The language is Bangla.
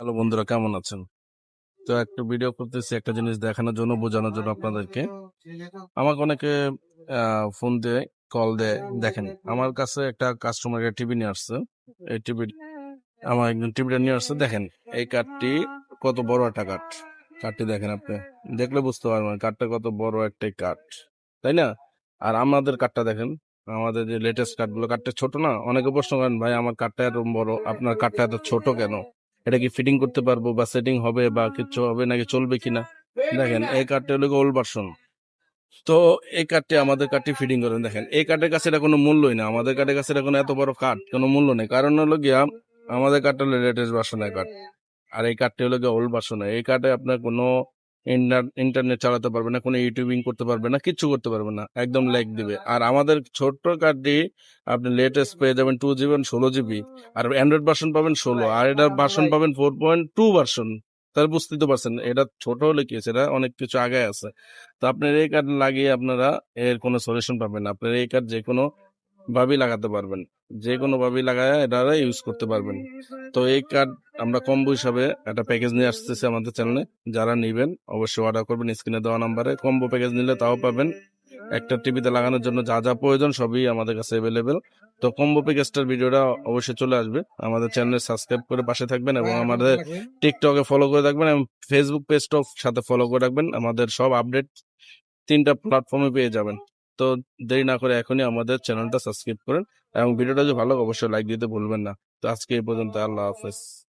হ্যালো বন্ধুরা, কেমন আছেন? তো একটা ভিডিও করতেছি, একটা জিনিস দেখানোর জন্য, বোঝানোর জন্য আপনাদেরকে। আমাকে অনেকে ফোন দেয় কল দেয়, দেখেন, আমার কাছে একটা কাস্টমার টিভি নিয়ে আসছে। এই টিভি আমার একজন টিভিটা নিয়ে আসছে, দেখেন, এই কার্ডটি কত বড় একটা কার্ড কার্ডটি দেখেন আপনি, দেখলে বুঝতে পারবেন কার্ডটা কত বড় একটা কার্ড তাই না? আর আমাদের কার্ডটা দেখেন, আমাদের যে লেটেস্ট কার্ডগুলো কার্ডটা ছোট না? অনেকে প্রশ্ন করেন, ভাই, আমার কার্ডটা এত বড়, আপনার কার্ডটা এত ছোট কেন? এটা কি ফিটিং করতে পারব বা সেটিং হবে বা কিছু হবে নাকি চলবে কিনা? দেখেন, এই কার্ডটা হলো ওল্ড ভার্সন তো এই কার্ডটি আমাদের কার্ডটি ফিটিং করেন। দেখেন, এই কার্ডের কাছে এটা কোনো মূল্যই না। আমাদের কার্ডের কাছে এটা কোনো এত বড় কার্ড কোনো মূল্য নেই। কারণ হলো গিয়া আমাদের কার্ডটা হলো লেটেস্ট ভার্সনের কার্ড আর এই কার্ডটি হলো গিয়ে ওল্ড ভার্সনের এই কার্ডে আপনার কোনো ইন্টারনেট চালাতে পারবে না, কোনো ইউটিউবিং করতে পারবে না, কিচ্ছু করতে পারবে না, একদম লেগ দিবে। আর আমাদের ছোট্ট কার্ডটি আপনি লেটেস্ট পেয়ে যাবেন টু জিবি ষোলো জিবি আর অ্যান্ড্রয়েড ভার্সন পাবেন ষোলো, আর এটা ভার্সন পাবেন ফোর পয়েন্ট টু ভার্সন তাহলে বুঝতেই তো পারছেন, এটা ছোট হলে কি আছে এটা অনেক কিছু আগে আছে। তো আপনার এই কার্ড লাগিয়ে আপনারা এর কোনো সলিউশন পাবেন আপনার এই কার্ড যে কোনো ভাবেই লাগাতে পারবেন। যে কোনো ভাবেই লাগায় এটা ইউজ করতে পারবেন। তো এই কার্ড আমরা কম্বো হিসাবে একটা প্যাকেজ নিয়ে আসতেছি আমাদের চ্যানেলে যারা নিবেন অবশ্যই অর্ডার করবেন। স্ক্রিনে দেওয়া নাম্বারে কম্বো প্যাকেজ নিলে তাও পাবেন। একটা টিভিতে লাগানোর জন্য যা যা প্রয়োজন সবই আমাদের কাছে অ্যাভেলেবেল তো কম্বো প্যাকেজটার ভিডিওটা অবশ্যই চলে আসবে। আমাদের চ্যানেলে সাবস্ক্রাইব করে পাশে থাকবেন এবং আমাদের টিকটকে ফলো করে রাখবেন এবং ফেসবুক পেজটাও সাথে ফলো করে রাখবেন। আমাদের সব আপডেট তিনটা প্ল্যাটফর্মে পেয়ে যাবেন। তো দেরি না করে এখনই আমাদের চ্যানেলটা সাবস্ক্রাইব করেন এবং ভিডিওটা যদি ভালো অবশ্যই লাইক দিতে ভুলবেন না। তো আজকে এই পর্যন্ত, আল্লাহ হাফেজ।